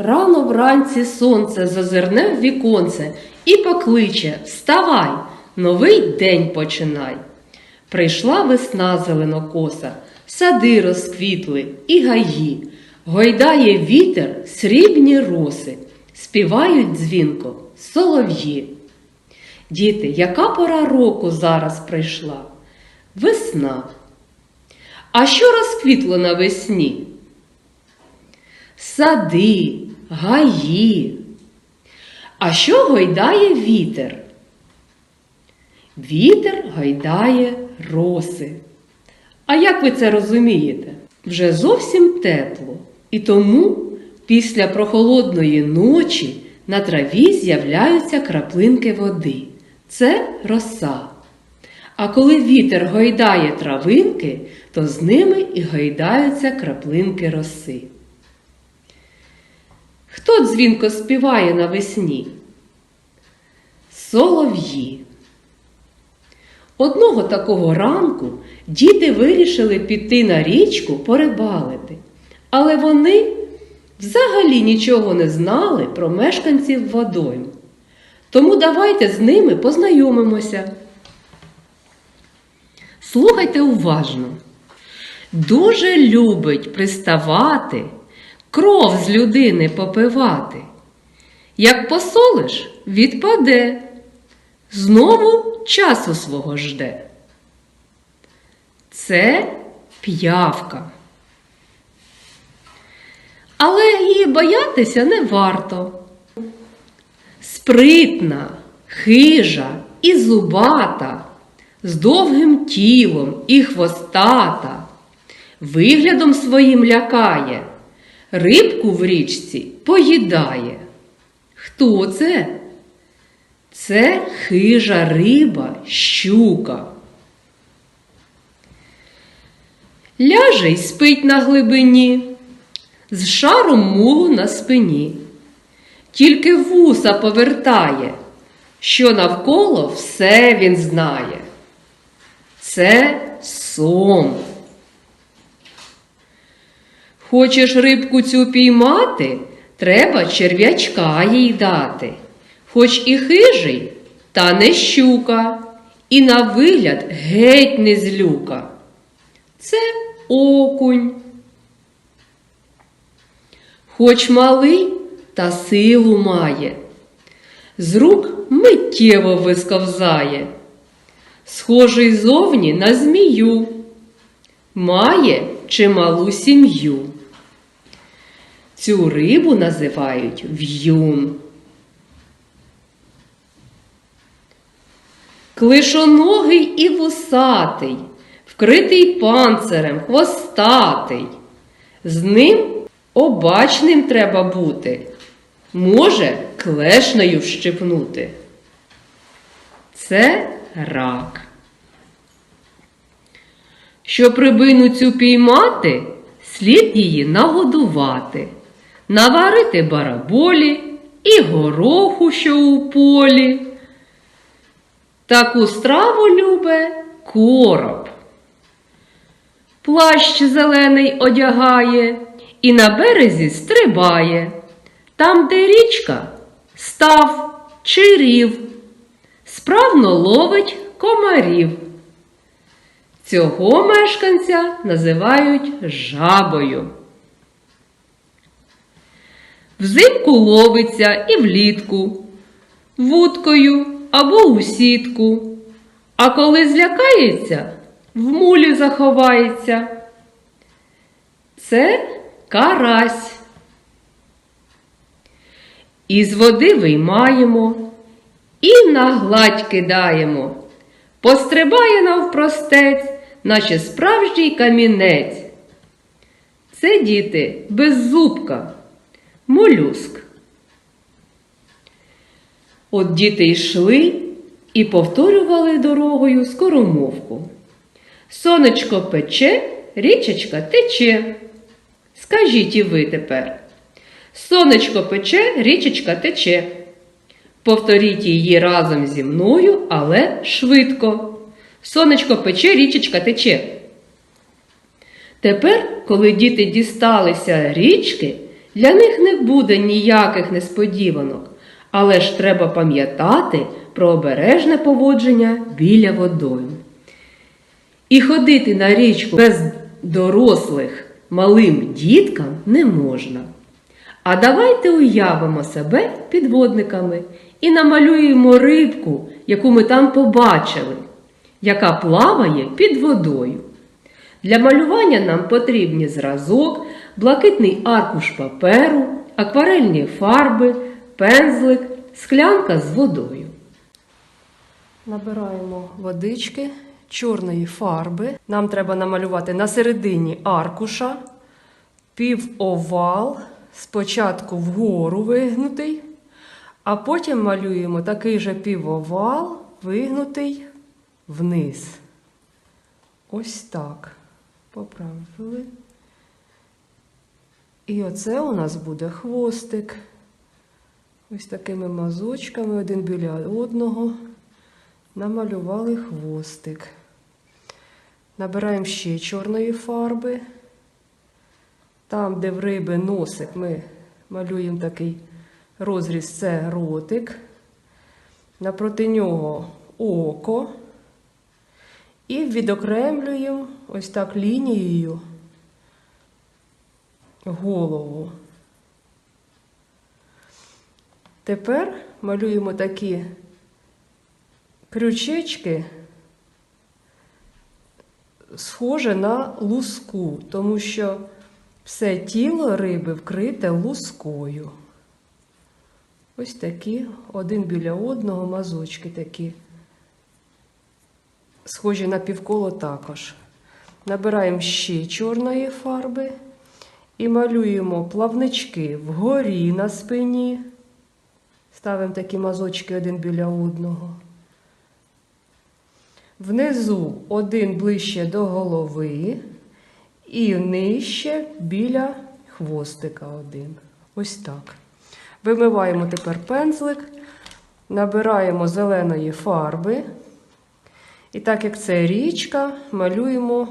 Рано вранці сонце зазирне в віконце і покличе Вставай, новий день починай. Прийшла весна зеленокоса, сади розквітли і гаї, гойдає вітер срібні роси, співають дзвінко солов'ї. Діти, яка пора року зараз прийшла? Весна. А що розквітло навесні? Сади, гаї. А що гойдає вітер? Вітер гойдає роси. А як ви це розумієте? Вже зовсім тепло. І тому після прохолодної ночі на траві з'являються краплинки води. Це роса. А коли вітер гойдає травинки, то з ними і гойдаються краплинки роси. Хто дзвінко співає навесні? Солов'ї. Одного такого ранку діти вирішили піти на річку порибалити, але вони взагалі нічого не знали про мешканців водойм. Тому давайте з ними познайомимося. Слухайте уважно. Дуже любить приставати, кров з людини попивати. Як посолиш, відпаде, знову часу свого жде. Це п'явка. Але її боятися не варто. Спритна, хижа і зубата, з довгим тілом і хвостата, виглядом своїм лякає, рибку в річці поїдає. Хто це? Це хижа риба щука. Ляже й спить на глибині, з шаром мулу на спині. Тільки вуса повертає, що навколо все він знає. Це сон. Хочеш рибку цю піймати, треба черв'ячка їй дати. Хоч і хижий, та не щука, і на вигляд геть не злюка. Це окунь. Хоч малий, та силу має, з рук миттєво висковзає, схожий зовні на змію, має чималу сім'ю. Цю рибу називають в'юн. Клишоногий і вусатий, вкритий панцирем, хвостатий. З ним обачним треба бути. Може клешнею вщипнути. Це рак. Щоб рибину цю піймати, слід її нагодувати, наварити бараболі і гороху, що у полі. Таку страву любе короб. Плащ зелений одягає і на березі стрибає. Там, де річка, став чи рів, справно ловить комарів. Цього мешканця називають жабою. Взимку ловиться і влітку, вудкою або у сітку, а коли злякається, в мулі заховається. Це карась. Із води виймаємо і на гладь кидаємо. Пострибає навпростець, наче справжній камінець. Це діти беззубка, молюск. От діти йшли і повторювали дорогою скоромовку. Сонечко пече, річечка тече. Скажіть і ви тепер. Сонечко пече, річечка тече. Повторіть її разом зі мною, але швидко. Сонечко пече, річечка тече. Тепер, коли діти дісталися річки, Для них не буде ніяких несподіванок, але ж треба пам'ятати про обережне поводження біля водою. І ходити на річку без дорослих малим діткам не можна. А давайте уявимо себе підводниками і намалюємо рибку, яку ми там побачили, яка плаває під водою. Для малювання нам потрібні зразок, блакитний аркуш паперу, акварельні фарби, пензлик, склянка з водою. Набираємо водички, чорної фарби. Нам треба намалювати на середині аркуша півовал, спочатку вгору вигнутий, а потім малюємо такий же півовал, вигнутий вниз. Ось так. Поправили. І оце у нас буде хвостик. Ось такими мазочками один біля одного. Намалювали хвостик. Набираємо ще чорної фарби. Там, де в риби носик, ми малюємо такий розріз, це ротик. Напроти нього око. І відокремлюємо ось так лінією голову. Тепер малюємо такі крючечки, схоже на луску, тому що все тіло риби вкрите лускою. Ось такі один біля одного мазочки такі. Схожі на півколо також. Набираємо ще чорної фарби і малюємо плавнички вгорі на спині. Ставимо такі мазочки один біля одного. Внизу один ближче до голови і нижче біля хвостика один. Ось так. Вимиваємо тепер пензлик, набираємо зеленої фарби. І так як це річка, малюємо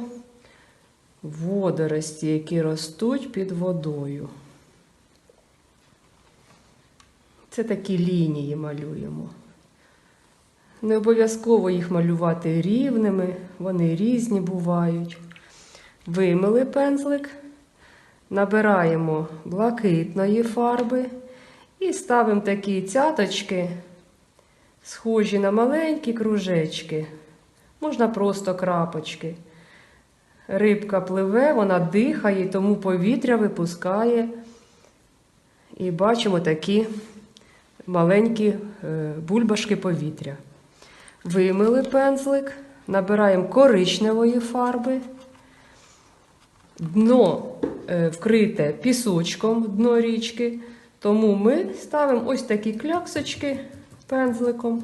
водорості, які ростуть під водою. Це такі лінії малюємо. Не обов'язково їх малювати рівними, вони різні бувають. Вимили пензлик, набираємо блакитної фарби і ставимо такі цяточки, схожі на маленькі кружечки. Можна просто крапочки. Рибка пливе, вона дихає, тому повітря випускає. І бачимо такі маленькі е, бульбашки повітря. Вимили пензлик, набираємо коричневої фарби. Дно е, вкрите пісочком дно річки, тому ми ставимо ось такі кляксочки пензликом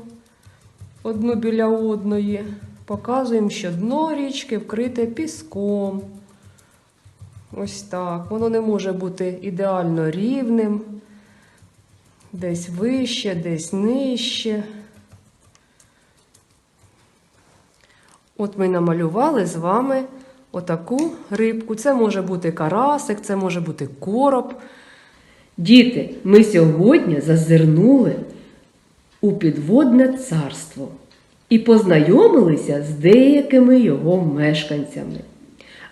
одну біля одної. Показуємо, що дно річки вкрите піском. Ось так. Воно не може бути ідеально рівним. Десь вище, десь нижче. От ми намалювали з вами отаку рибку. Це може бути карасик, це може бути короб. Діти, ми сьогодні зазирнули у підводне царство і познайомилися з деякими його мешканцями.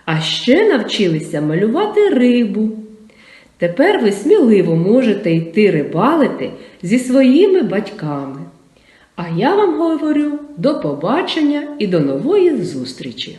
А ще навчилися малювати рибу. Тепер ви сміливо можете йти рибалити зі своїми батьками. А я вам говорю до побачення і до нової зустрічі!